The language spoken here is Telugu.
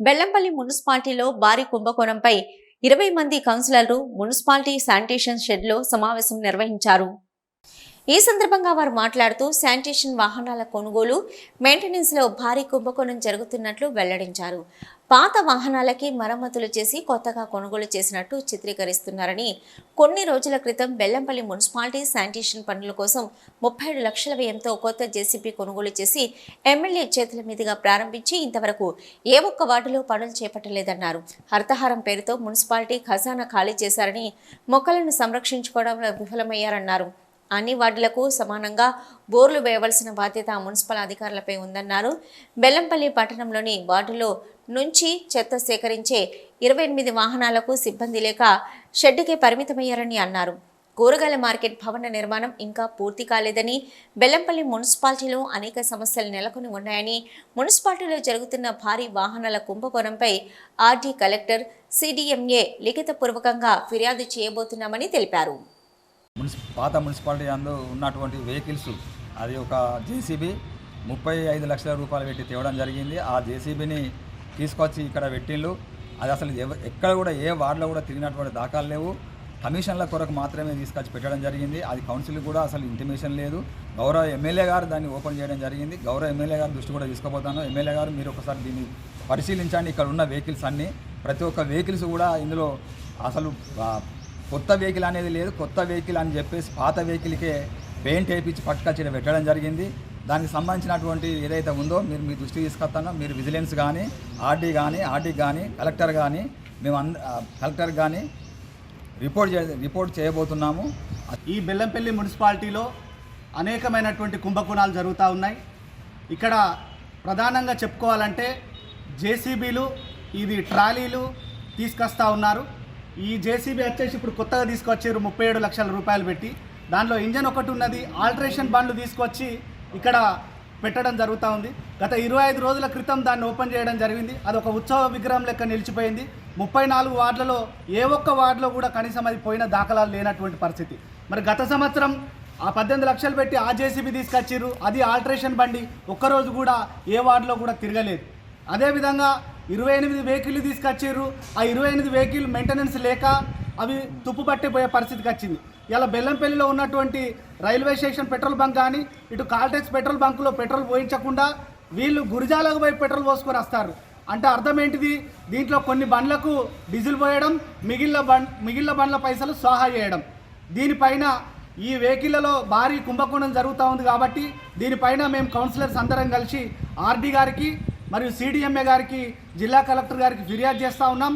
బెల్లంపల్లి మున్సిపాలిటీలో భారీ కుంభకోణంపై ఇరవై మంది కౌన్సిలర్లు మున్సిపాలిటీ శానిటేషన్ షెడ్లో సమావేశం నిర్వహించారు. ఈ సందర్భంగా వారు మాట్లాడుతూ శానిటేషన్ వాహనాల కొనుగోలు మెయింటెనెన్స్లో భారీ కుంభకోణం జరుగుతున్నట్లు వెల్లడించారు. పాత వాహనాలకి మరమ్మతులు చేసి కొత్తగా కొనుగోలు చేసినట్టు చిత్రీకరిస్తున్నారని కొన్ని రోజుల క్రితం బెల్లంపల్లి మున్సిపాలిటీ శానిటేషన్ పనుల కోసం ముప్పై ఏడు లక్షల వ్యయంతో కొత్త జేసీబీ కొనుగోలు చేసి ఎమ్మెల్యే చేతుల మీదుగా ప్రారంభించి ఇంతవరకు ఏ ఒక్క వార్డులో పనులు చేపట్టలేదన్నారు. హర్తహారం పేరుతో మున్సిపాలిటీ ఖజానా ఖాళీ చేశారని మొక్కలను సంరక్షించుకోవడంలో విఫలమయ్యారన్నారు. అన్ని వార్డులకు సమానంగా బోర్లు వేయవలసిన బాధ్యత మున్సిపల్ అధికారులపై ఉందన్నారు. బెల్లంపల్లి పట్టణంలోని వార్డులో నుంచి చెత్త సేకరించే ఇరవై ఎనిమిది వాహనాలకు సిబ్బంది లేక షెడ్డుకే పరిమితమయ్యారని అన్నారు. కూరగాయల మార్కెట్ భవన నిర్మాణం ఇంకా పూర్తి కాలేదని బెల్లంపల్లి మున్సిపాలిటీలో అనేక సమస్యలు నెలకొని ఉన్నాయని మున్సిపాలిటీలో జరుగుతున్న భారీ వాహనాల కుంభకోణంపై ఆర్డీ కలెక్టర్ సిడిఎంఏ లిఖితపూర్వకంగా ఫిర్యాదు చేయబోతున్నామని తెలిపారు. మున్సి పాత మున్సిపాలిటీ అందు ఉన్నటువంటి వెహికల్స్. అది ఒక జేసీబీ ముప్పై ఐదు లక్షల రూపాయలు పెట్టి తేవడం జరిగింది. ఆ జేసీబీని తీసుకొచ్చి ఇక్కడ పెట్టిండ్రు అది అసలు ఎక్కడ కూడా ఏ వార్డులో కూడా తిరిగినటువంటి దాఖలు లేవు. కమిషన్ల కొరకు మాత్రమే తీసుకొచ్చి పెట్టడం జరిగింది. అది కౌన్సిల్ కూడా అసలు ఇంటిమేషన్ లేదు. గౌరవ ఎమ్మెల్యే గారు దాన్ని ఓపెన్ చేయడం జరిగింది. గౌరవ ఎమ్మెల్యే గారి దృష్టి కూడా తీసుకుపోతాను. ఎమ్మెల్యే గారు మీరు ఒకసారి దీన్ని పరిశీలించండి. ఇక్కడ ఉన్న వెహికల్స్ అన్నీ. ప్రతి ఒక్క వెహికల్స్ కూడా ఇందులో అసలు కొత్త వెహికల్ అనేది లేదు కొత్త వెహికల్ అని చెప్పేసి పాత వెహికల్కే పెయింట్ వేయించి పట్టుకొచ్చి పెట్టడం జరిగింది. దానికి సంబంధించినటువంటి ఏదైతే ఉందో మీరు మీ దృష్టికి తీసుకొస్తానో మీరు విజిలెన్స్ కానీ ఆర్డీ కానీ ఆర్డీ కానీ కలెక్టర్ కానీ మేము అంద కలెక్టర్ కానీ రిపోర్ట్ చే రిపోర్ట్ చేయబోతున్నాము. ఈ బెల్లంపల్లి మున్సిపాలిటీలో అనేకమైనటువంటి కుంభకోణాలు జరుగుతూ ఉన్నాయి. ఇక్కడ ప్రధానంగా చెప్పుకోవాలంటే జేసీబీలు ఇది ట్రాలీలు తీసుకొస్తా ఉన్నారు. ఈ జేసీబీ వచ్చేసి ఇప్పుడు కొత్తగా తీసుకొచ్చారు ముప్పై ఏడు లక్షల రూపాయలు పెట్టి. దానిలో ఇంజన్ ఒకటి ఉన్నది ఆల్ట్రేషన్ బండ్లు తీసుకొచ్చి ఇక్కడ పెట్టడం జరుగుతూ ఉంది. గత ఇరవై ఐదు రోజుల క్రితం దాన్ని ఓపెన్ చేయడం జరిగింది. అది ఒక ఉత్సవ విగ్రహం లెక్క నిలిచిపోయింది. ముప్పై నాలుగు వార్డులలో ఏ ఒక్క వార్డులో కూడా కనీసం అది పోయిన దాఖలాలు లేనటువంటి పరిస్థితి. మరి గత సంవత్సరం ఆ పద్దెనిమిది లక్షలు పెట్టి ఆ జేసీబీ తీసుకొచ్చిర్రు. అది ఆల్ట్రేషన్ బండి ఒక్కరోజు కూడా ఏ వార్డులో కూడా తిరగలేదు. అదేవిధంగా ఇరవై ఎనిమిది వెహికల్ తీసుకొచ్చారు. ఆ ఇరవై ఎనిమిది వెహికల్ మెయింటెనెన్స్ లేక అవి తుప్పు పట్టిపోయే పరిస్థితికి వచ్చింది. ఇలా బెల్లంపల్లిలో ఉన్నటువంటి రైల్వే స్టేషన్ పెట్రోల్ బంక్ కానీ ఇటు కాల్టెక్స్ పెట్రోల్ బంకులో పెట్రోల్ పోయించకుండా వీళ్ళు గురిజాలకు పోయి పెట్రోల్ పోసుకొని వస్తారు. అంటే అర్థం ఏంటిది? దీంట్లో కొన్ని బండ్లకు డీజిల్ పోయడం మిగిలిన బండ్ మిగిలిన బండ్ల పైసలు సోహా చేయడం. దీనిపైన ఈ వెహికల్లలో భారీ కుంభకోణం జరుగుతూ ఉంది కాబట్టి దీనిపైన మేము కౌన్సిలర్స్ అందరం కలిసి ఆర్డీ గారికి మరియు సిడిఎంఏ గారికి జిల్లా కలెక్టర్ గారికి ఫిర్యాదు చేస్తూ ఉన్నాం.